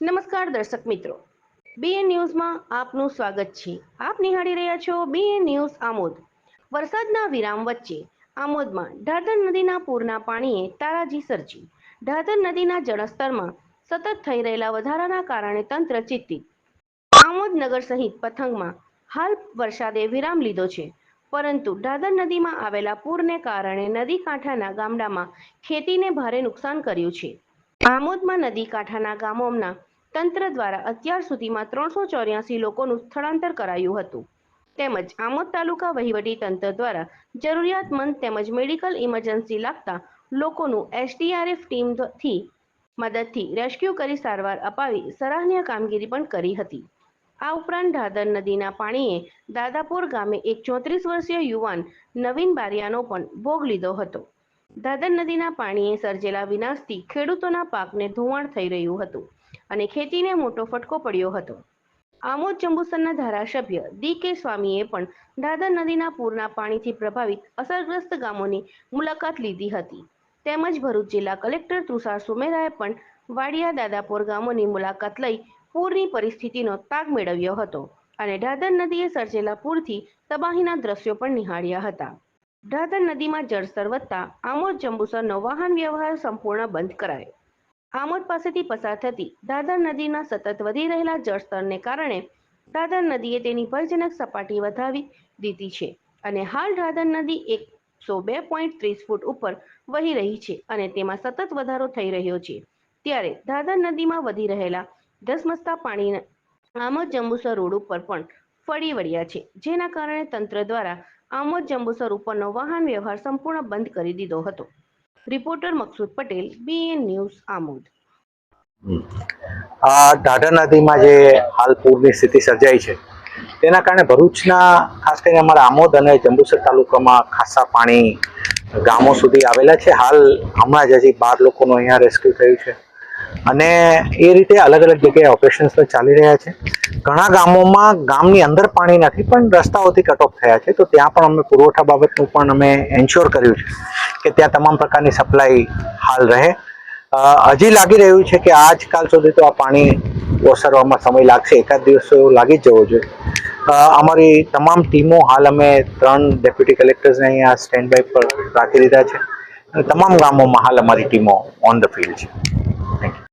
નમસ્કાર દર્શક મિત્રો. બીએન ન્યૂઝમાં આપનું સ્વાગત છે. આપ નિહાળી રહ્યા છો બીએન ન્યૂઝ આમોદ. વરસાદના વિરામ વચ્ચે આમોદમાં ઢાઢર નદીના પૂરના પાણીએ તારાજી સર્જી. ઢાઢર નદીના જળસ્તરમાં સતત થઈ રહેલા વધારાના કારણે તંત્ર ચિંતિત. આમોદ નગર સહિત પથંગમાં હાલ વરસાદે વિરામ લીધો છે. પરંતુ ઢાદર નદીમાં આવેલા પૂરને કારણે નદી કાંઠાના ગામડામાં ખેતીને ભારે નુકસાન કર્યું છે. આમોદમાં નદી કાંઠાના ગામોના તંત્ર દ્વારા અત્યાર સુધીમાં ત્રણસો ચોર્યાસી લોકોનું સ્થળાંતર કરાયું હતું. તેમજ આમોદ તાલુકા વહીવટી તંત્ર દ્વારા જરૂરિયાતમંદ તેમજ મેડિકલ ઇમરજન્સી લાગતા લોકોનું એસડીઆરએફ ટીમથી મદદથી રેસ્ક્યુ કરી સારવાર અપાવી સરાહનીય કામગીરી પણ કરી હતી. આ ઉપરાંત ઢાદર નદીના પાણીએ દાદાપુર ગામે એક ચોત્રીસ વર્ષીય યુવાન નવીન બારિયાનો પણ ભોગ લીધો હતો. દાદર નદીના પાણીએ સર્જેલા વિનાશથી ખેડૂતોના પાકને ધોવાણ થઈ રહ્યું હતું. અને ખેતીને મોટો ફટકો પડ્યો હતો. આમોદ જંબુસરના ધારાસભ્ય ડી કે સ્વામીએ પણ દાદર નદીના પૂરના પાણીથી પ્રભાવિત અસરગ્રસ્ત ગામોની મુલાકાત લીધી હતી. તેમજ ભરૂચ જિલ્લા કલેક્ટર તુષાર સુમેરાએ પણ વાડિયા દાદાપોર ગામોની મુલાકાત લઈ પૂરની પરિસ્થિતિનો તાગ મેળવ્યો હતો અને ઢાદર નદીએ સર્જેલા પૂરથી તબાહીના દ્રશ્યો પણ નિહાળ્યા હતા. ઢાદર નદીમાં જળસ્તર વધતા આમોદ જંબુસરનો વાહન વ્યવહાર સંપૂર્ણ બંધ કરાયો. આમોદ પાસેથી પસાર થતી દાદર નદીના સતત વધી રહેલા જળસ્તરને કારણે દાદર નદીએ તેની ભયજનક સપાટી વધાવી દીધી છે અને હાલ દાદર નદી એકસો બે પોઈન્ટ ત્રીસ ફૂટ ઉપર વહી રહી છે અને તેમાં સતત વધારો થઈ રહ્યો છે. ત્યારે દાદર નદીમાં વધી રહેલા ધસમસતા પાણી આમોદ જંબુસર રોડ ઉપર પણ ફરી વળ્યા છે, જેના કારણે તંત્ર દ્વારા આમોદ જંબુસર ઉપરનો વાહન વ્યવહાર સંપૂર્ણ બંધ કરી દીધો હતો. Reporter Maksood Patel BN news Amod. આ ઢાઢર નદીમાં જે હાલ પૂરની સ્થિતિ સર્જાઈ છે, તેના કારણે ભરૂચના, ખાસ કરીને અમારા આમોદ અને જંબુસર તાલુકામાં ખાસા પાણી ગામો સુધી આવેલા છે. હાલ હમણાં જ હજી બાર લોકોનું અહીંયા રેસ્ક્યુ થયું છે. અને એ રીતે અલગ અલગ જગ્યાએ ઓપરેશન્સ પણ ચાલી રહ્યા છે. ઘણા ગામોમાં ગામની અંદર પાણી નથી, પણ રસ્તાઓથી કટ થયા છે. તો ત્યાં પણ અમે પુરવઠા બાબતનું પણ અમે એન્શ્યોર કર્યું છે. કે ત્યાં તમામ પ્રકારની સપ્લાય હાલ રહે. હજી લાગી રહ્યું છે કે આજકાલ સુધી તો આ પાણી ઓસરવામાં સમય લાગશે. એકાદ દિવસ લાગી જ જવો જોઈએ. અમારી તમામ ટીમો હાલ અમે ત્રણ ડેપ્યુટી કલેક્ટર્સને અહીંયા સ્ટેન્ડ બાય પર રાખી દીધા છે. તમામ ગામોમાં હાલ અમારી ટીમો ઓન ધ ફિલ્ડ છે.